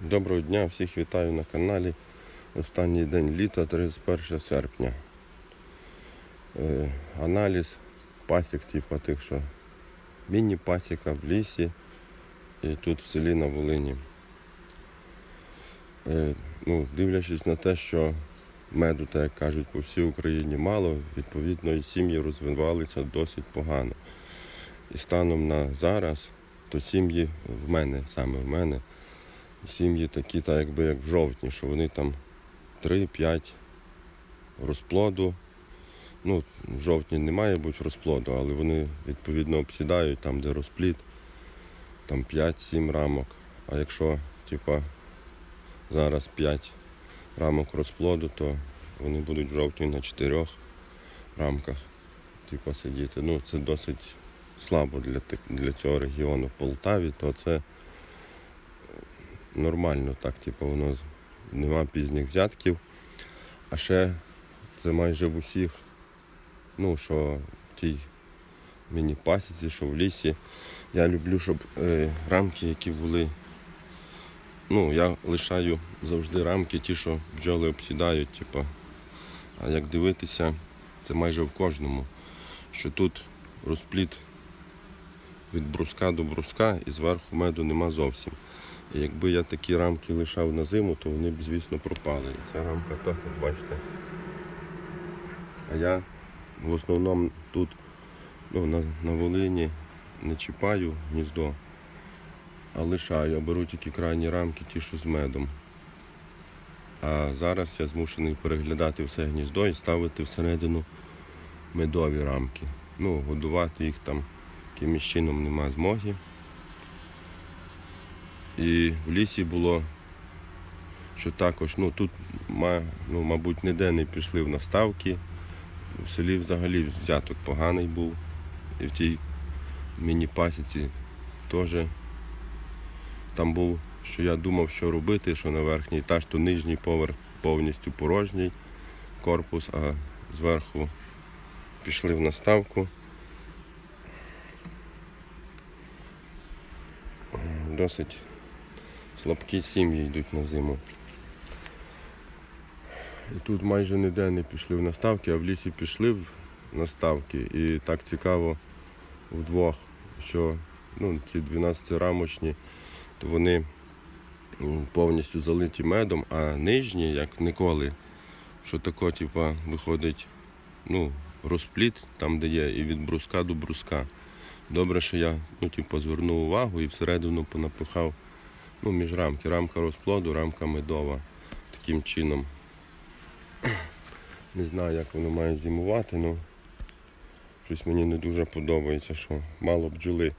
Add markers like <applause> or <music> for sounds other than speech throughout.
Доброго дня, всіх вітаю на каналі. Останній день літа, 31 серпня. Е, аналіз пасік, типу тих, що міні-пасіка в лісі і тут в селі на Волині. Е, ну, дивлячись на те, що меду, так як кажуть, по всій Україні мало, відповідно і сім'ї розвивалися досить погано. І станом на зараз, то сім'ї в мене, саме в мене, сім'ї такі, так якби як в жовтні, що вони там 3-5 розплоду. Ну, в жовтні не має бути розплоду, але вони відповідно обсідають там, де розплід, там 5-7 рамок. А якщо типа, зараз 5 рамок розплоду, то вони будуть в жовтні на 4 рамках типа, сидіти. Ну, це досить слабо для, для цього регіону в Полтаві, то це нормально так, типу, воно нема пізніх взятків. А ще це майже в усіх, ну, що в тій міні-пасіці, що в лісі. Я люблю, щоб е, рамки, які були. Ну, я лишаю завжди рамки, ті, що бджоли обсідають, типу. А як дивитися, це майже в кожному, що тут розпліт від бруска до бруска і зверху меду нема зовсім. Якби я такі рамки лишав на зиму, то вони б, звісно, пропали. І ця рамка так, от бачите. А я в основному тут ну, на, на Волині не чіпаю гніздо, а лишаю. Я беру тільки крайні рамки, ті, що з медом. А зараз я змушений переглядати все гніздо і ставити всередину медові рамки. Ну, годувати їх там якимось чином нема змоги. І в лісі було, що також, ну тут, ну, мабуть, ніде не пішли в наставки. В селі взагалі взяток поганий був. І в тій міні-пасіці теж там був, що я думав, що робити, що на верхній етаж, то нижній поверх повністю порожній корпус, а зверху пішли в наставку. Досить слабкі сім'ї йдуть на зиму. І тут майже ніде не пішли в наставки, а в лісі пішли в наставки. І так цікаво вдвох, що ну, ці 12-рамочні, то вони повністю залиті медом, а нижні, як ніколи, що тако, типа, виходить ну, розпліт там, де є, і від бруска до бруска. Добре, що я ну, типу, звернув увагу і всередину понапихав ну, між рамки. Рамка розплоду, рамка медова. Таким чином. Не знаю, як воно має зимувати, але щось мені не дуже подобається, що мало бджоли.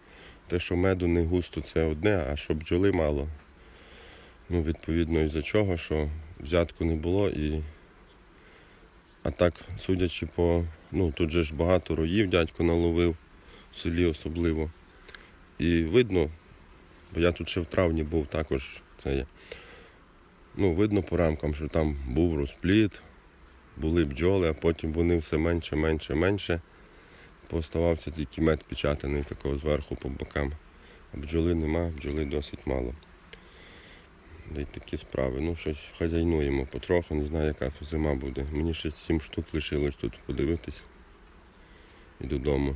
Те, що меду не густо, це одне, а що бджоли мало. Ну, відповідно, із-за чого, що взятку не було і. А так, судячи по. Ну, тут же ж багато роїв дядько наловив в селі особливо. І видно, бо я тут ще в травні був також. Це є. Ну, видно по рамкам, що там був розпліт, були бджоли, а потім вони все менше, менше, менше. Поставався тільки мед печатаний такого зверху по бокам. А бджоли нема, бджоли досить мало. Да й такі справи. Ну, щось хазяйнуємо потроху, не знаю, яка зима буде. Мені ще 7 штук лишилось тут подивитись і додому.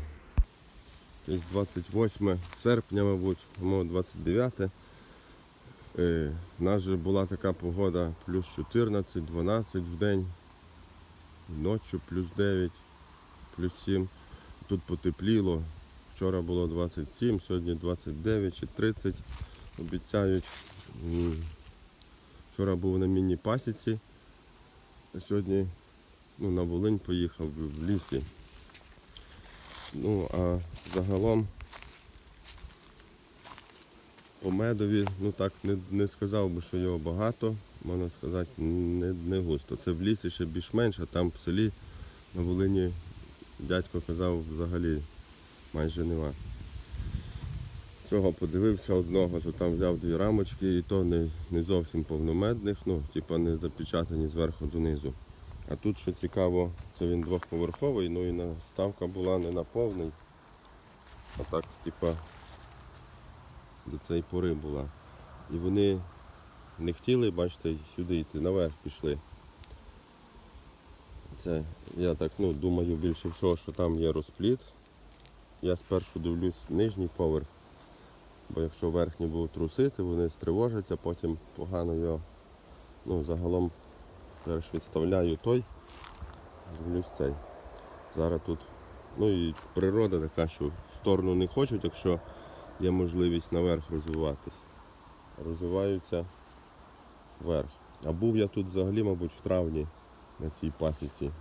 Десь 28 серпня, мабуть, або 29. Е, У нас же була така погода плюс 14-12 в день, ночі плюс 9, плюс 7. Тут потепліло. Вчора було 27, сьогодні 29 чи 30. Обіцяють. Вчора був на міні-пасіці, а сьогодні ну, на Волинь поїхав в лісі. Ну, а загалом по медові, ну так не, не сказав би, що його багато, можна сказати, не, не густо. Це в лісі ще більш-менш, а там в селі на Волині дядько казав взагалі майже нема. Цього подивився одного, то там взяв дві рамочки і то не, не зовсім повномедних, ну, типа не запечатані зверху донизу. А тут, що цікаво, це він двохповерховий, ну і наставка була не на повний, а так, типа, до цієї пори була. І вони не хотіли, бачите, сюди йти, наверх пішли. Це я так ну, думаю більше всього, що там є розпліт. Я спершу дивлюсь нижній поверх, бо якщо верхній будуть трусити, вони стривожаться, потім погано його ну, загалом перш відставляю той, дивлюсь цей. Зараз тут ну і природа така, що в сторону не хочуть, якщо є можливість наверх розвиватись. Розвиваються вверх. А був я тут взагалі, мабуть, в травні на цій пасіці.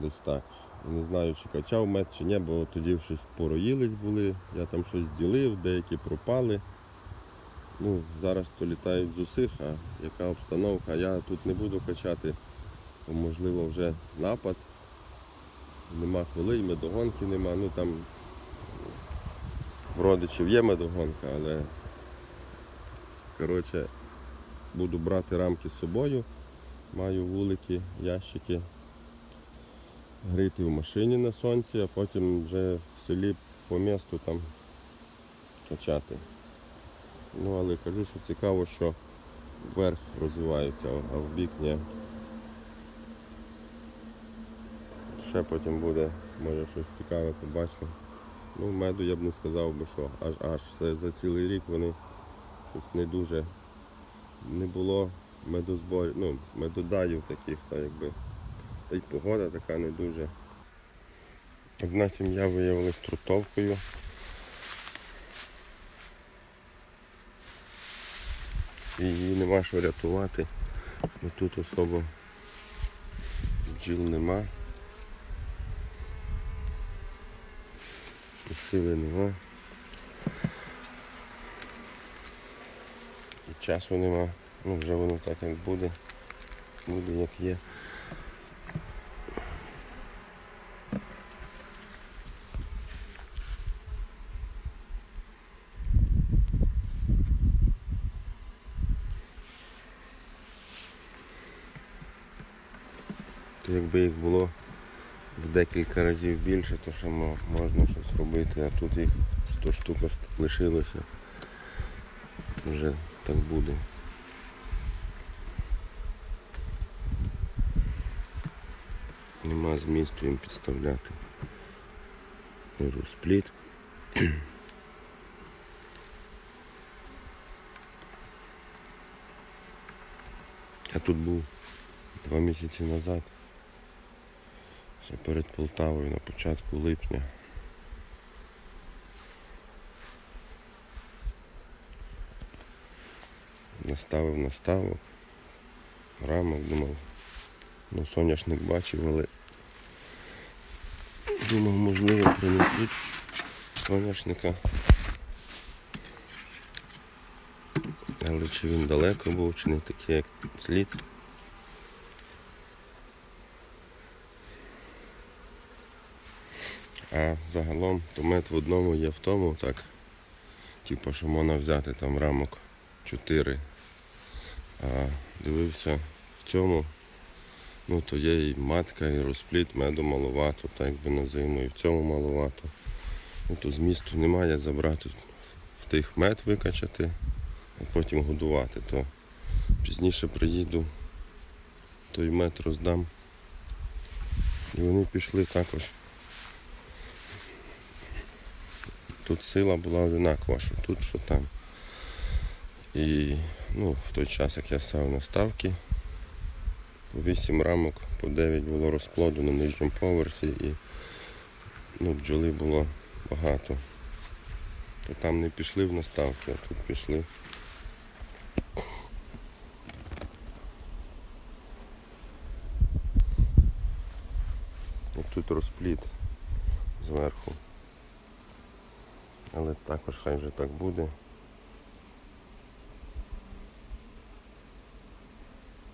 Десь так. Не знаю, чи качав мед, чи ні, бо тоді щось пороїлись були, я там щось ділив, деякі пропали. Ну, зараз то літають з усіх, а яка обстановка, я тут не буду качати, бо можливо вже напад. Нема коли, медогонки нема. Ну там в родичів є медогонка, але коротше, буду брати рамки з собою. Маю вулики, ящики, гріти в машині на сонці, а потім вже в селі по місту там качати. Ну але кажу, що цікаво, що вверх розвиваються, а в бік ні. Ще потім буде, може щось цікаве побачу. Ну, меду я б не сказав би, що аж аж це за цілий рік вони щось не дуже не було медозборів, ну, медодаїв таких, та якби. Та й погода така не дуже. Одна сім'я виявилась трутовкою. Її нема що рятувати. Бо тут особо бджіл нема. І сили нема. І часу нема. Ну вже воно так як буде. Буде як є. Якби їх було в декілька разів більше, то ще можна щось робити, а тут їх 100 штук лишилося. Вже так буде. Нема змісту їм підставляти. Розпліт. Я <clears throat> тут був два місяці назад. Ще перед Полтавою на початку липня. Наставив наставок, рамок, думав, ну соняшник бачив, але думав, можливо, принесуть соняшника. Але чи він далеко був, чи не такий, як слід. А загалом то мед в одному є в тому, так, типу, що можна взяти там рамок 4. А дивився в цьому, ну то є і матка, і розпліт меду маловато, так якби називаємо, і в цьому маловато. Ну то змісту немає забрати в тих мед викачати, а потім годувати. То пізніше приїду, той мед роздам. І вони пішли також. Тут сила була одинакова, що тут, що там. І ну, в той час, як я став на ставки, по 8 рамок, по 9 було розплоду на нижньому поверсі і ну, бджоли було багато. То там не пішли в наставки, а тут пішли. Тут розпліт зверху. Але також хай вже так буде.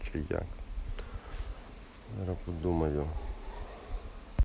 Чи як? Зараз подумаю.